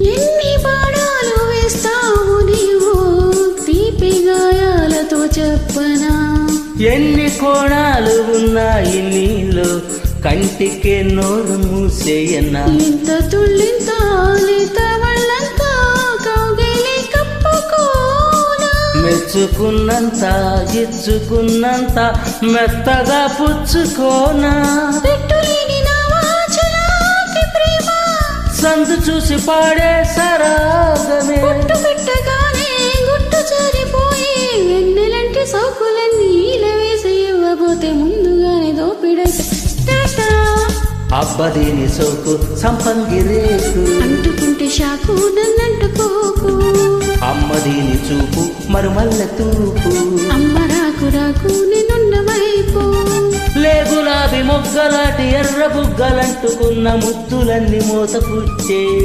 ఎన్ని బాణాలు వేస్తావు నీవు? తీపి గాయాలతో చెప్పనా? ఎన్ని కోణాలు ఉన్నాయి నీలో? కంటికే నోరు మూసేయన్నా ఇంత తుళ్ళింత లేత వాళ్ళంతా కౌగిలి కప్పుకోనా? మెచ్చుకున్నంత ఇచ్చుకున్నంత మెత్తగా పుచ్చుకోనా? సందు చూసి పాడే సరాగమే. పెట్టగానే గుట్టు జారిపోయి వెన్నెలంటి సోకులన్నీ ఈల వేసి ఇవ్వబోతే ముందుగానే దోపిడైతే టాటా. అబ్బదీని సోకు సంపంగి రేకు. అంటుకుంటే షాకు నన్నంటుకోకు అమ్మదీని చూపు మరుమల్లె తూపు. అమ్మ రాకు రాకు నేనున్న వైపు మొగ్గలాటి ఎర్ర బుగ్గలంటుకున్న ముద్దులన్నీ మోసపుచ్చే